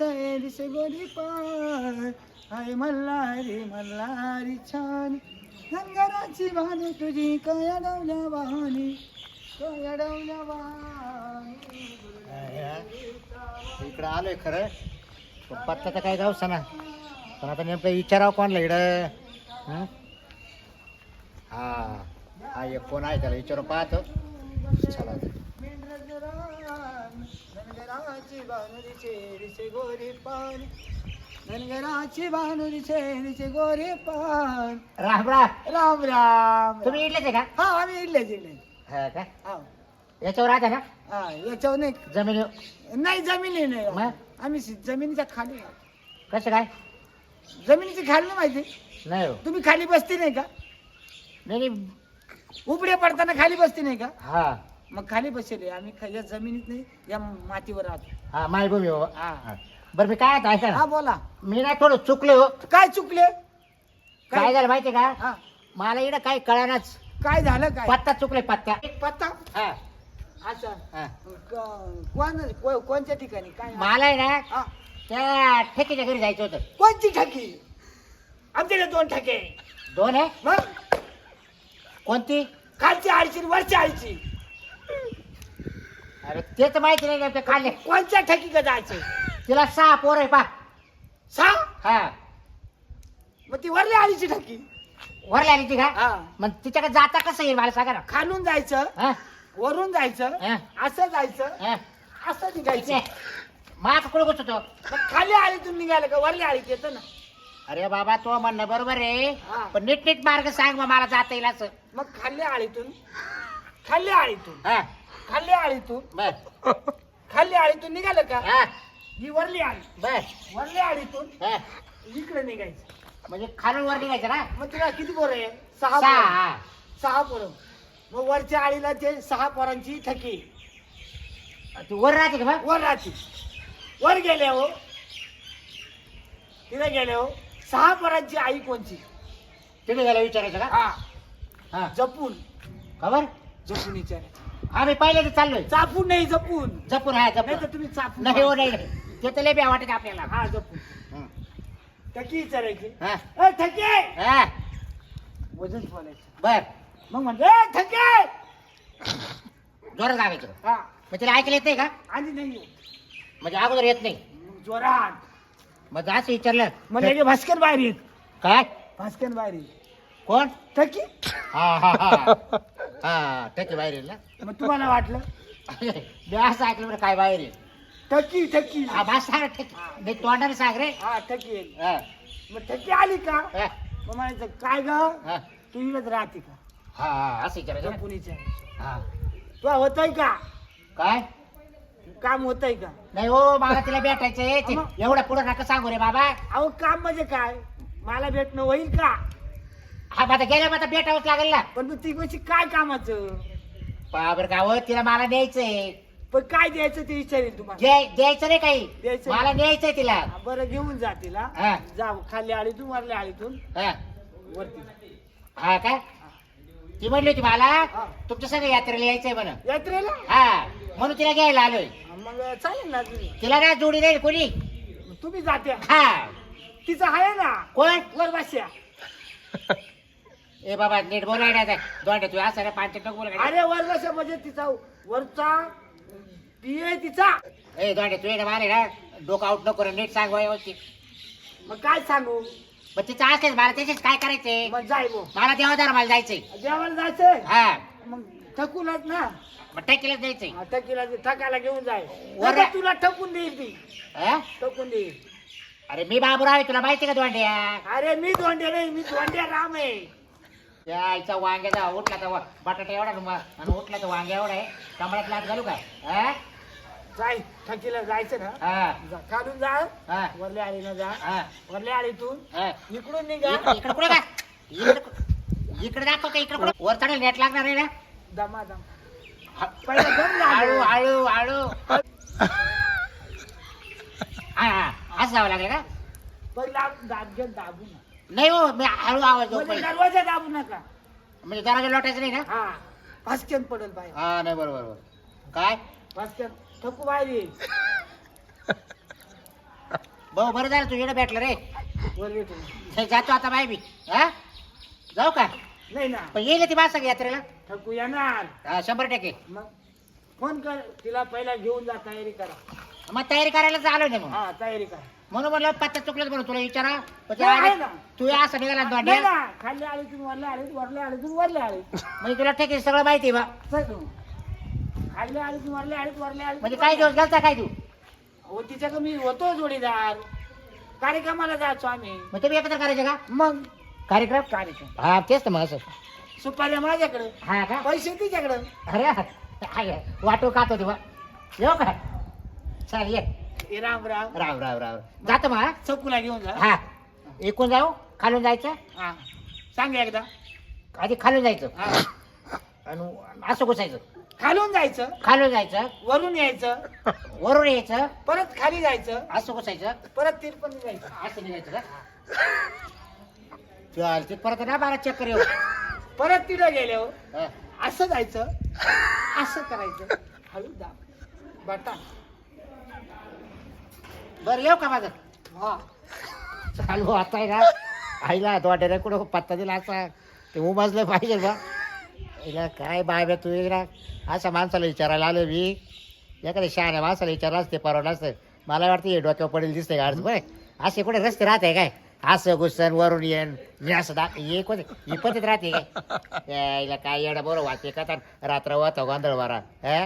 सैरिस गोरी पार हाय मल्हारी मल्हारी छान. धनगराची भाने तुझी काय डवल्या वाहनी काय डवल्या वाहनी इकडं आलोय खरं. पण पत्ता तर काय जाऊ ना पण आता नेमकं विचारावं कोणला इकडं? हा हा एक फोन आहे त्याला विचारून पाहतो. धनगराची भानुरी चेरिसे गोरी पान. धनगराची गोरी पान. राम राम. राम राम. तुम्ही इडलेच आहे का? हा आम्ही इडले जिल्हे हा का? हा. याच्यावर राहता ना? हा याच्यावर नाही. जमीन? नाही जमिनी नाही. मग? आम्ही सी- जमिनीच्या खाली. कसं काय? जमिनीची खाली नाही माहिती. नाही हो. तुम्ही खाली बसती नाही का? नाही नाही. उपडे पडताना खाली बसती नाही का? हा. मग खाली बसेल आम्ही खा- या जमिनीत नाही या मातीवर राहतो. हा मायभूमी हो. हा. हा. बरं मी काय आता ऐका हा बोला. मी ना थोडं चुकलो हो. काय चुकले? काय झालं माहितीये का? हा. मला इकडं काही कळानाच. काय झालं काय? पत्ता चुकले पत्ता. एक पत्ता? हा. अच्छा. हा. क- कोण को- कोणत्या ठिकाणी? काय? मला आहे ना हा. त्या ठेकीच्या घरी जायचं होतं. कोणती ठकी? आमच्याकडे दोन ठके. दोन आहे? मग? कोणती? खालची आणि वरची आळची अरे तेच माहिती नाही नेमकं खाल्ले कोणत्या ठकी का जायचं? तिला सहा पोर आहे पा सांग हा. मग ती वरली आळीची ठकी वरला आली ती का? हा. मग तिच्याकडे जाता कसं येईल मला सांगा ना. खालून जायचं हा? वरून जायचं हा? असं जायचं हा? असं निघायचं. माग कुठं गुचतो तो मग खाली आळीतून निघालं का वरली आळीत येतं ना. अरे बाबा तो म्हणणं बरोबर आहे. पण नीट नीट मार्ग सांग मग मला जाता येईल असं. मग खाल्ल्या आळीतून खाल्ल्या आळीतून. हा. खाल्ल्या आळीतून? बर. खाल्ल्या आळीतून निघालं का? हा. ही वरली आळी. बर. वरल्या आळीतून हा. इकडे निघायचं. म्हणजे खालून वर निघायचं ना? मग तुला किती पोरं आहे? सहा सहा पोरं. हा. सहा पोरं. मग वरच्या आळीला ते सहा पोरांची ठकी तू वर राहते का मग? वर राहते. वर गेले हो. तिथे गेले हो. सहा पोरांची आई कोणची? तिथे गेला विचारायचं का? हा. हा. जपून. खबर जपून विचार आम्ही पहिले तर चाललोय. चापून नाही जपून. जपून आहे नाही तर जपून तुम्ही चापून नाही हो नाही नाही. ते तर लय बी वाटत आपल्याला. हा जपून. हं. टकी विचारायची. हा. ए हा. वजन बोलायचं बर. मग म्हणते ए ठके! जोरात गावायचं हा. मग तिला ऐकलं येत नाही का? आणि नाही. म्हणजे अगोदर येत नाही. मग जोरात. मग असं विचारलं. मग लगे भास्कर बाहेर येत. काय? भास्कर बाहेर येत. कोण? ठकी. हा हा हा. हा टक्के बाहेर येईल ना. मग तुम्हाला वाटलं? मी असं ऐकलं बरं काय बाहेर येईल. हा सांग टक्के मी तोंडाने सांग रे. हा ठकी येईल. हा, मग ठकी आली का? हा, मग म्हणायचं काय ग? हा. तू इकडे राहते का? हा हा, असं विचारायचं ना? जपुनीच्या हा. तू होतय का? काय? काम होतय का? नाही हो मला तिला भेटायचंय. ते? एवढं पुढं नका सांगू रे बाबा. अहो काम म्हणजे काय? मला भेटणं होईल का? हा मग आता गेल्या मग आता भेटावंच लागेल ना. पण मग ती कशी काय कामाचं? बाबर गाव तिला मला न्यायचंय. पण काय द्यायचं ते विचारेल तुम्हाला? द्याय- द्यायचं नाही काही. द्यायचं मला न्यायचंय तिला. हा, बरं घेऊन जा तिला. हा. जा खाली आळीतून वरल्या आळीतून हा. वरती. हा काय ती म्हणली होती मला हा. तुमच्या सगळं यात्रेला यायचंय म्हणून. यात्रेला? हा. म्हणून तिला घ्यायला आलोय. हा, मग चालेल ना तुम्ही. तिला ना जोडी नाही कोणी. तुम्ही जाते हा. तिचं आहे ना? कोण? वर बसया ए बाबा नीट बोलायला दोंड तू असं ना पाच टक बोल. अरे वर बसया म्हणजे तिचा वरचा पिये तिचा. ए दोंड तू ये मारे ना. डोकं आउट नको रे, नीट सांग व्यवस्थित. मग काय सांगू? मग तिचं असतेच मला त्याच्याच काय करायचंय? मग जाय गो मला देवादार मला जायचंय. जेवायला जायचंय? हा. मग थकूनच ना. मग टॅकीलाच जायचंय हा, थकीला ते थकायला घेऊन जाय. वर- नाही तर तुला ठकून देईल ती. हा? ठकून देईल. अरे मी बाबूराव आहे तुला माहिती का दोंड्या? अरे मी धोंडे नाही मी धोंड्या राम आहे. त्या आईचा वांग्याचा उठला तर वा- बटाटा एवढा ना मग, आणि उठला तर वांग्या एवढा आहे. कमळात लाट घालू काय? हा? जाय थकीला जायचं ना? हा, जा, खालून जा. हा, वरल्या आळीनं जा. हा, वरल्या आळीतून हा. इकडून निघा. इकडे इकडे कुठे का इकडे इकडे दाखव का इकडे कुठे? वर चढेल नेट लागणार आहे ना? दमा दम. पहिला दम हळू लागेल. हळू हळू हा हा. असं जावं लागेल का? पहिला दाब घेऊन दाबू नका नाही हो मी हळू आवाज देऊ म्हणजे पहिले दरवाजा दाबू नका. म्हणजे दराजा लोटायचं नाही ना हा. फासक्यान पडेल बाहेर. हा नाही बरोबर बरोबर. काय? फासक्यान ठकू बाहेर येईल भाऊ बरं झालं तुझ्याकडे भेटलं रे. वर हे जातो आता बाय मी. हा? जाऊ का? नाही ना. पण येईल ती मासा यात्रेला? ठकू येणार. हा, शंभर टक्के. मग फोन कर तिला पहिला घेऊन जा तयारी करा. मग तयारी करायला आलो नाही मग. हा तयारी करा. म्हणून म्हणलं पत्ता चुकलं म्हणून तुला विचारा. पण ते नाही, आहे आले- ना. तू असं निघाला नाही दोंड्या ना खाल्ले आले तुम्ही वरले आले वरले आले तुम्ही वरले आले. म्हणजे तुला ठीक आहे सगळं माहिती आहे बा. आले तुम्ही वरले आले वरले आले म्हणजे काय दिवस घालता काय तू? हो तिच्या मी होतो जोडीदार. कार्यक्रमाला जायचो आम्ही. मग तुम्ही एकत्र करायचे का? मग. कार्यक्रम? कार्यक्रम. हा तेच तर मग असं. सुपाऱ्या माझ्याकडे. हा का? पैसे तिच्याकडे. अरे. वाटो खात होते बा. येऊ का? चाल ये. ए राम राम. राव राव राव जातो मग? चौकूला घेऊन जा. हा. एकूण जाऊ? खालून जायचं? हा. सांग एकदा. आधी खालून जायचं. हा. आणि असं घुसायचं. खालून जायचं. खालून जायचं. वरून यायचं. वरून यायचं. परत खाली जायचं. असं घुसायचं. परत तिरपण जायचं असं निघायचं का? ते परत ना बारा चक्कर येऊ. परत तिथं गेले हो. हा. असं जायचं. असं करायचं. हळू दाब बटा. बरं येऊ का माझं? हा. चालू आता आहे ना. आईला दोड्याला कुठं पत्ता दिला असा. ते उमाजलं पाहिजे बा. हिला काय बाय बे तू ना अशा माणसाला विचारायला आलो मी. एखाद्या शहाण्या माणसाला विचारलं असते परवडलं असतं मला वाटतं हे डोक्यावर पडेल दिसतंय गाडचं बरं असे कुठे रस्ते राहते काय? असं घुसन वरून येन मी असं दा हे कोण ही पद्धत राहते काय? यायला काय येडा बरोबर वाचते का तर रात्र वाहतो गोंधळ वारा हा?